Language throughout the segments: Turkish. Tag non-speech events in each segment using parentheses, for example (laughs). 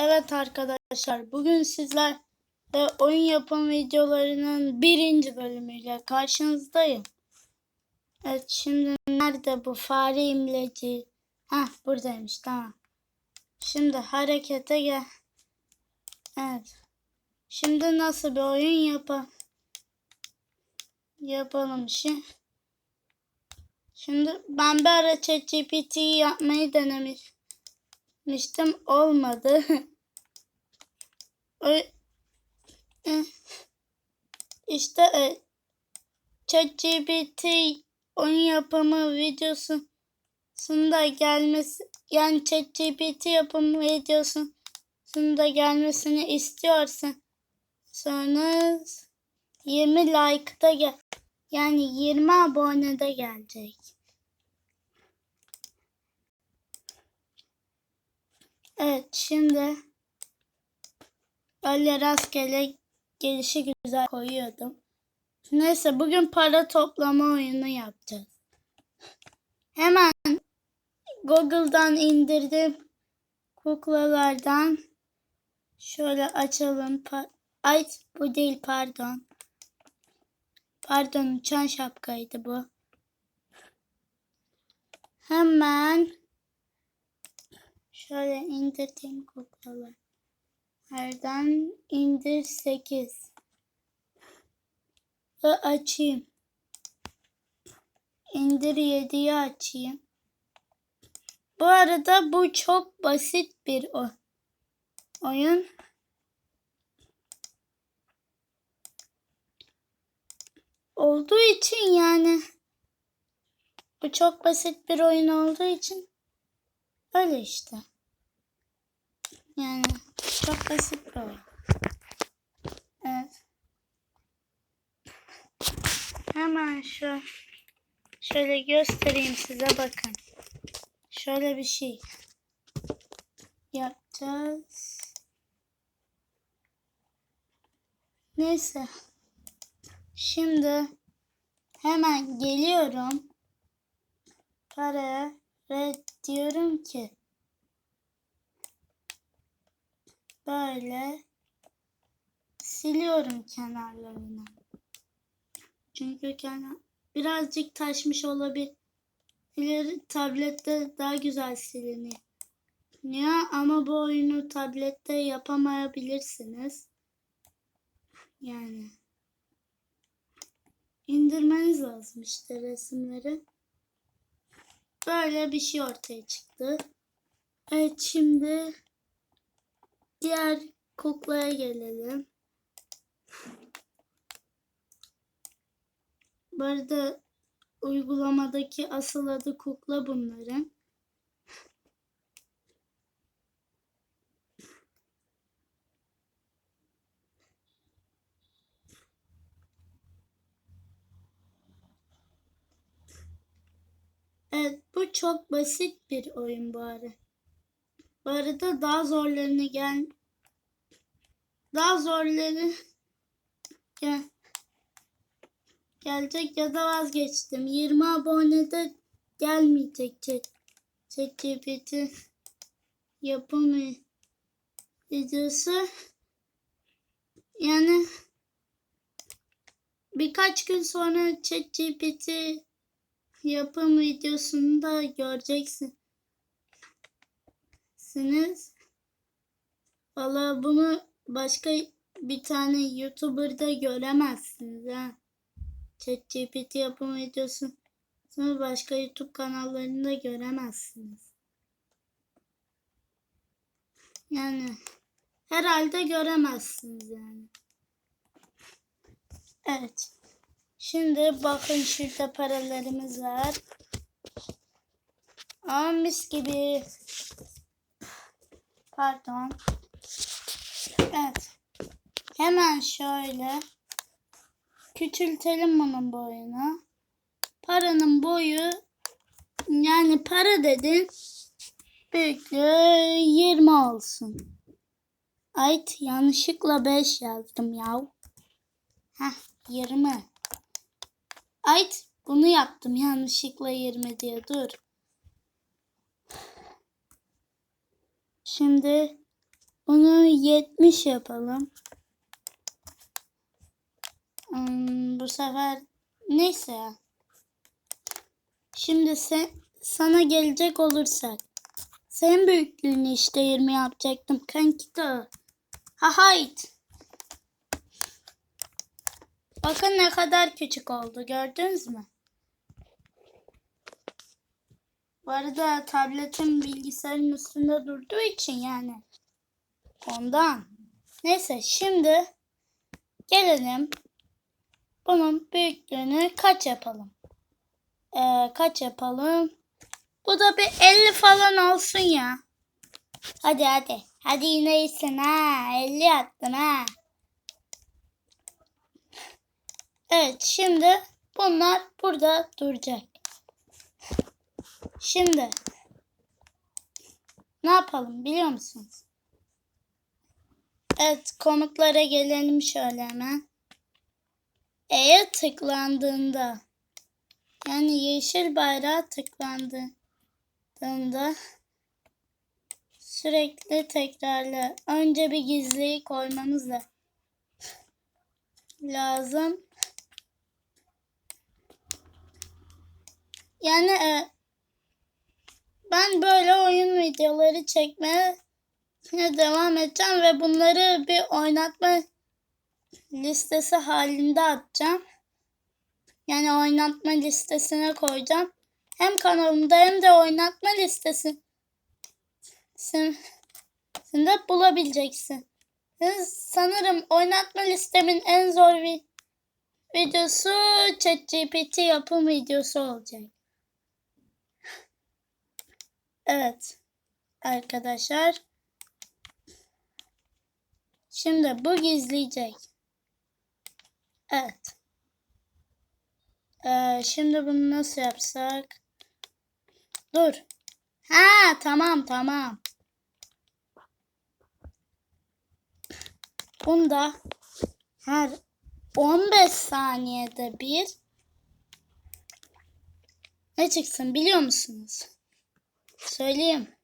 Evet arkadaşlar bugün sizler de oyun yapım videolarının birinci bölümüyle karşınızdayım. Evet şimdi nerede bu fare imleci? Hah buradaymış tamam. Şimdi harekete gel. Evet. Şimdi nasıl bir oyun yapalım? Yapalım şimdi. Şimdi ben bir ara ChatGPT'yi yapmayı denemiştim. Olmadı. (laughs) O- eh, işte e, ChatGPT oyun yapımı videosunda gelmesi yani ChatGPT yapımı videosunda gelmesini istiyorsan sonra 20 like'da gel yani 20 abonede gelecek. Evet şimdi öyle rastgele gelişi güzel koyuyordum. Neyse bugün para toplama oyunu yapacağız. Hemen Google'dan indirdim. Kuklalardan şöyle açalım. Ay bu değil pardon. Pardon uçan şapkaydı bu. Hemen şöyle indireyim kuklaları. Nereden indir 8. Ve açayım. İndir 7'yi açayım. Bu arada bu çok basit bir o oyun. Olduğu için yani bu çok basit bir oyun olduğu için öyle işte. Yani çok basit bir. Evet. Hemen şu şöyle göstereyim size bakın. Şöyle bir şey yapacağız. Neyse. Şimdi hemen geliyorum. Paraya red diyorum ki böyle siliyorum kenarlarını. Çünkü kenar birazcık taşmış olabilir. Tablette daha güzel siliniyor. Ama bu oyunu tablette yapamayabilirsiniz. Yani indirmeniz lazım işte resimleri. Böyle bir şey ortaya çıktı. Evet şimdi diğer kuklaya gelelim. Bu arada uygulamadaki asıl adı kukla bunların. Evet bu çok basit bir oyun arada. Bu arada daha zorlarını gel daha zorları gel gelecek ya da vazgeçtim. 20 abonede gelmeyecek chat. ChatGPT yapımı videosu. Yani birkaç gün sonra ChatGPT yapım videosunu da göreceksiniz. Valla bunu başka bir tane YouTuber'da göremezsiniz ha. ChatGPT yapım videosu sonra başka YouTube kanallarında göremezsiniz. Yani herhalde göremezsiniz yani. Evet. Şimdi bakın şurada paralarımız var. Aa, mis gibi. Pardon. Evet. Hemen şöyle küçültelim bunun boyunu. Paranın boyu yani para dedin büyüklüğü 20 olsun. Ait yanlışlıkla 5 yazdım ya. Heh 20. Ait bunu yaptım yanlışlıkla 20 diye dur. Şimdi Bunu 70 yapalım. Hmm, bu sefer neyse. Şimdi sen, sana gelecek olursak. Senin büyüklüğünü işte 20 yapacaktım kanki de. Ha hayt. Bakın ne kadar küçük oldu gördünüz mü? Bu arada tabletim bilgisayarın üstünde durduğu için yani. Ondan. Neyse şimdi gelelim. Bunun büyüklüğünü kaç yapalım? Ee, kaç yapalım? Bu da bir 50 falan olsun ya. Hadi hadi. Hadi yine iyisin ha. 50 attın ha. Evet şimdi bunlar burada duracak. Şimdi ne yapalım biliyor musunuz? Evet komutlara gelelim şöyle hemen. E'ye tıklandığında yani yeşil bayrağa tıklandığında sürekli tekrarla. Önce bir gizliyi koymamız da lazım. Yani e, ben böyle oyun videoları çekmeye devam edeceğim ve bunları bir oynatma listesi halinde atacağım. Yani oynatma listesine koyacağım. Hem kanalımda hem de oynatma listesi de bulabileceksin. Sanırım oynatma listemin en zor bir videosu ChatGPT yapım videosu olacak. Evet arkadaşlar. Şimdi bu gizleyecek. Evet. Ee, şimdi bunu nasıl yapsak? Dur. Ha tamam tamam. Bunda her 15 saniyede bir ne çıksın biliyor musunuz? Söyleyeyim.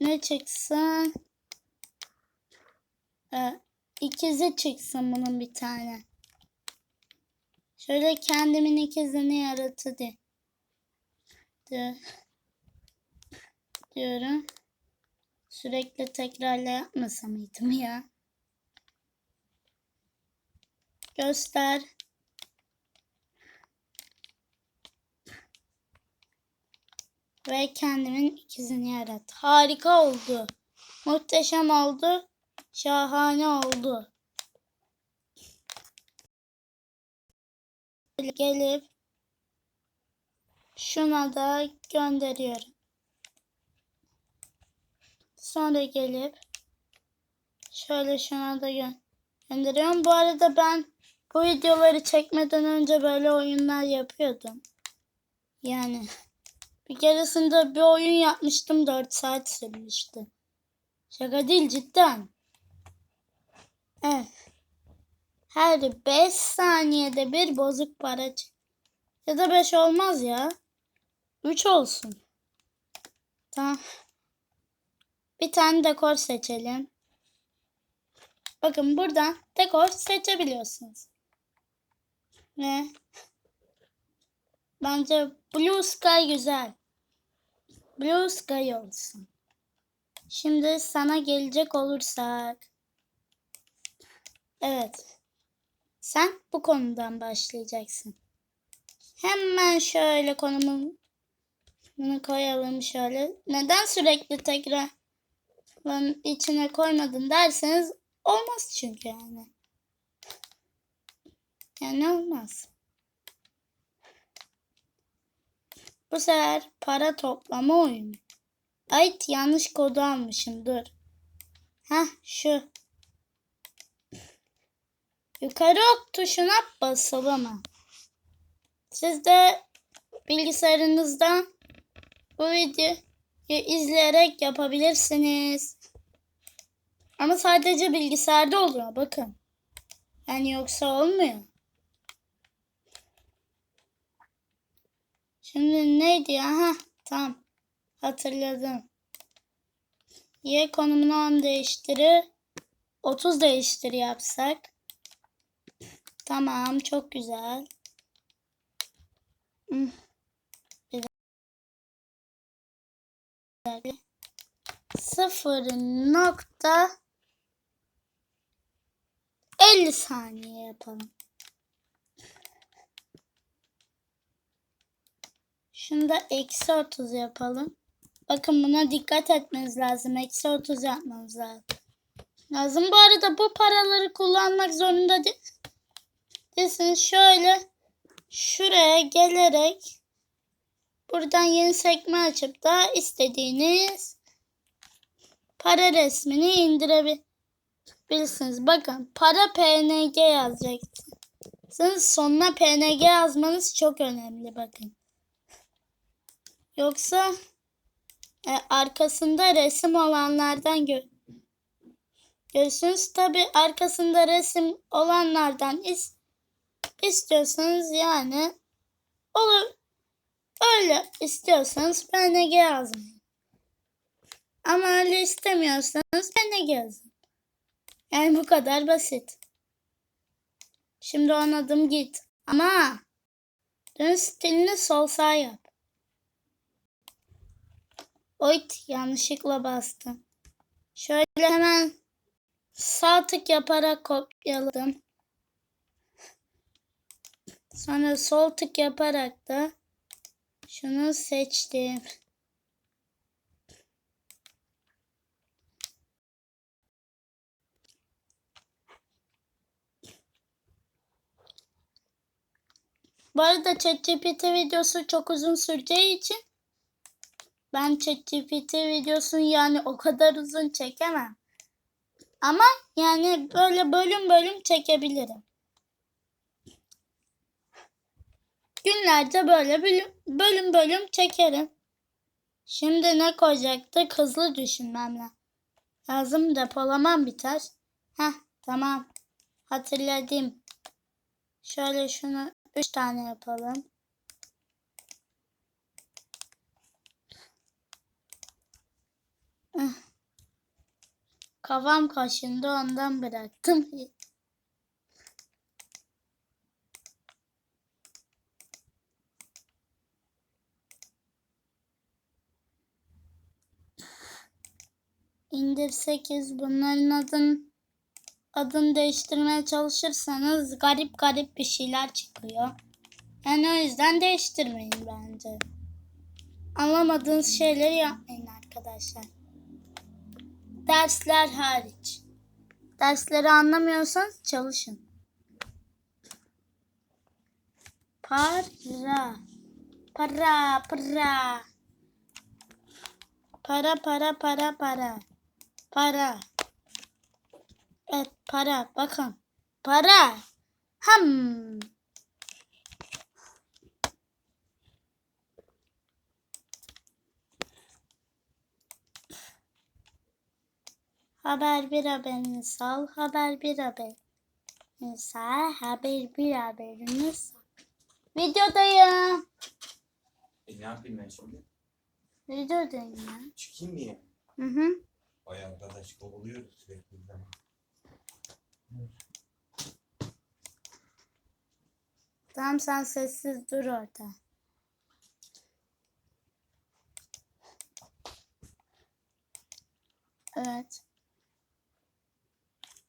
Ne çıksın? Ee, ikizi çıksın bunun bir tane. Şöyle kendimin ikizini yarattı de. de. Diyorum. Sürekli tekrarla yapmasa mıydım ya? Göster. Ve kendimin ikizini yarat. Harika oldu. Muhteşem oldu. Şahane oldu. Gelip şuna da gönderiyorum. Sonra gelip şöyle şuna da gö gönderiyorum. Bu arada ben bu videoları çekmeden önce böyle oyunlar yapıyordum. Yani bir keresinde bir oyun yapmıştım 4 saat sürmüştü. Şaka değil cidden. Evet. Her 5 saniyede bir bozuk para çık. Ya da 5 olmaz ya. 3 olsun. Tamam. Bir tane dekor seçelim. Bakın buradan dekor seçebiliyorsunuz. Ve bence Blue Sky güzel. Blue Sky olsun. Şimdi sana gelecek olursak. Evet. Sen bu konudan başlayacaksın. Hemen şöyle konumu bunu koyalım şöyle. Neden sürekli tekrar içine koymadın derseniz olmaz çünkü yani. Yani olmaz. Bu sefer para toplama oyunu. Ait yanlış kodu almışım dur. Ha şu. Yukarı ok tuşuna basalım. Siz de bilgisayarınızdan bu videoyu izleyerek yapabilirsiniz. Ama sadece bilgisayarda oluyor bakın. Yani yoksa olmuyor. Şimdi neydi ya? Ha, tamam. Hatırladım. Y konumunu 10 değiştirir. 30 değiştir yapsak. Tamam çok güzel. Hmm. Sıfır nokta 50 saniye yapalım. Şunu da eksi 30 yapalım. Bakın buna dikkat etmeniz lazım. Eksi 30 yapmanız lazım. Lazım. Bu arada bu paraları kullanmak zorunda değil. Şöyle şuraya gelerek buradan yeni sekme açıp da istediğiniz para resmini indirebilirsiniz. Bakın para PNG yazacaksınız. Sonuna PNG yazmanız çok önemli bakın. Yoksa e, arkasında resim olanlardan gör görürsünüz. Tabi arkasında resim olanlardan is istiyorsanız yani olur öyle istiyorsanız PNG yazmayın. Ama öyle istemiyorsanız PNG yazın. Yani bu kadar basit. Şimdi anladım git. Ama dön stilini sol sağ yap. Oyt yanlışlıkla bastım. Şöyle hemen sağ tık yaparak kopyaladım. Sonra sol tık yaparak da şunu seçtim. Bu arada ChatGPT videosu çok uzun süreceği için ben ChatGPT videosunu yani o kadar uzun çekemem. Ama yani böyle bölüm bölüm çekebilirim. Günlerce böyle bölüm bölüm, bölüm çekerim. Şimdi ne koyacaktık? Hızlı düşünmem lazım. Depolamam biter. Heh tamam. Hatırladım. Şöyle şunu 3 tane yapalım. Kafam kaşındı ondan bıraktım. İndir 8 bunların adın adını değiştirmeye çalışırsanız garip garip bir şeyler çıkıyor. Yani o yüzden değiştirmeyin bence. Anlamadığınız şeyleri yapmayın arkadaşlar. Dersler hariç. Dersleri anlamıyorsanız çalışın. Para. Para, para. Para, para, para, para. Para. Evet, para. Bakın. Para. Ham. Haber bir haberini sal, haber bir haberini sal, haber bir haberini sal. Videodayım. E ne yapayım ben şimdi? Videodayım ya. Çıkayım mı ya? Hı hı. Ay arkadaş kovuluyoruz sürekli bizden. Tamam sen sessiz dur orada. Evet.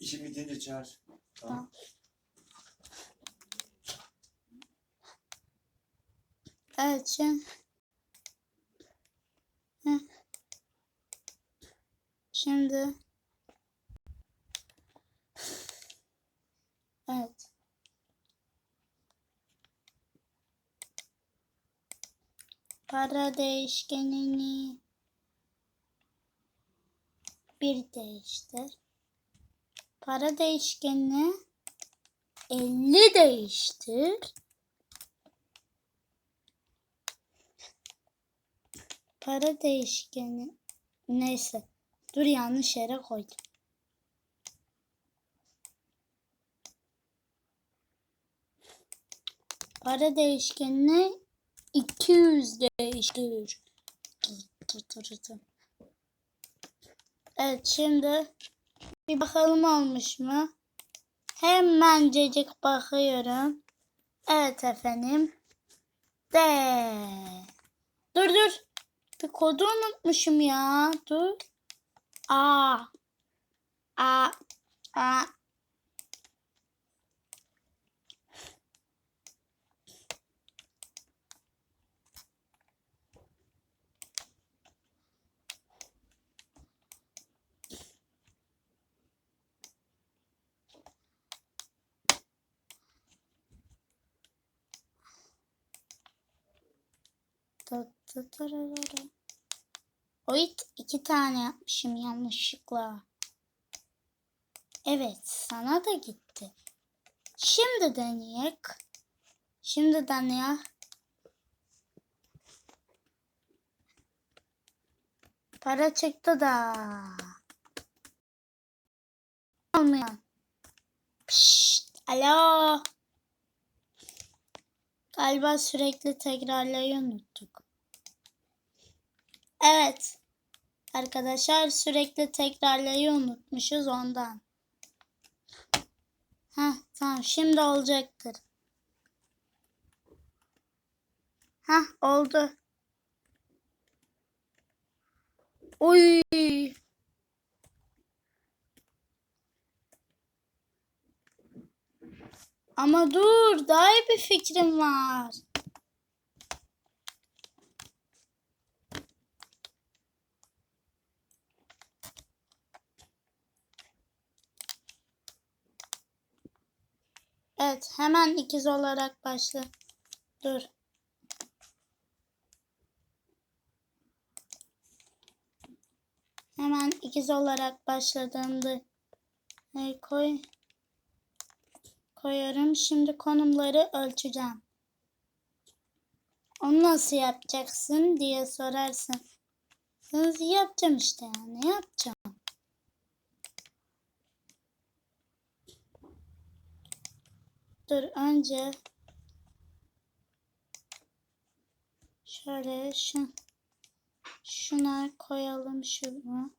İşim bitince çağır. Tamam. Evet şimdi. Şimdi. Evet. Para değişkenini bir değiştir. Para değişkenini 50 değiştir. Para değişkeni neyse. Dur yanlış yere koydum. Para değişkenini 200 değiştir. Evet şimdi bir bakalım olmuş mu? Hemencecik bakıyorum. Evet efendim. De. Dur dur. Bir kodu unutmuşum ya. Dur. A. A. A. Tı tı tırırırı. Oy iki tane yapmışım yanlışlıkla. Evet sana da gitti. Şimdi deneyek. Şimdi deneyek. Para çıktı da. Olmuyor. Pişt, alo. Galiba sürekli tekrarlayı unuttuk. Evet. Arkadaşlar sürekli tekrarlayı unutmuşuz ondan. Heh, tamam şimdi olacaktır. Heh, oldu. Oy. Ama dur, daha iyi bir fikrim var. Evet, hemen ikiz olarak başla. Dur. Hemen ikiz olarak başladığında e, koy koyuyorum. Şimdi konumları ölçeceğim. Onu nasıl yapacaksın diye sorarsın. Yapacağım işte yani yapacağım. Dur önce şöyle şu şuna koyalım şunu.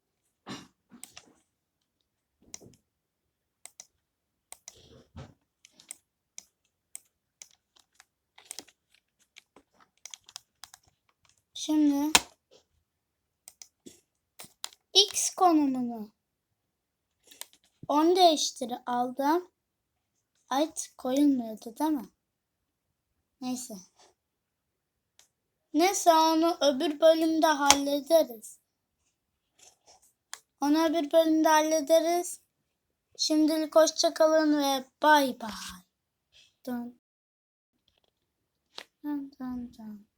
Şimdi X konumunu 10 değiştir aldım. Ait koyulmuyordu değil mi? Neyse. Neyse onu öbür bölümde hallederiz. Onu öbür bölümde hallederiz. Şimdilik hoşçakalın ve bay bay. Dun. Dun dun dun.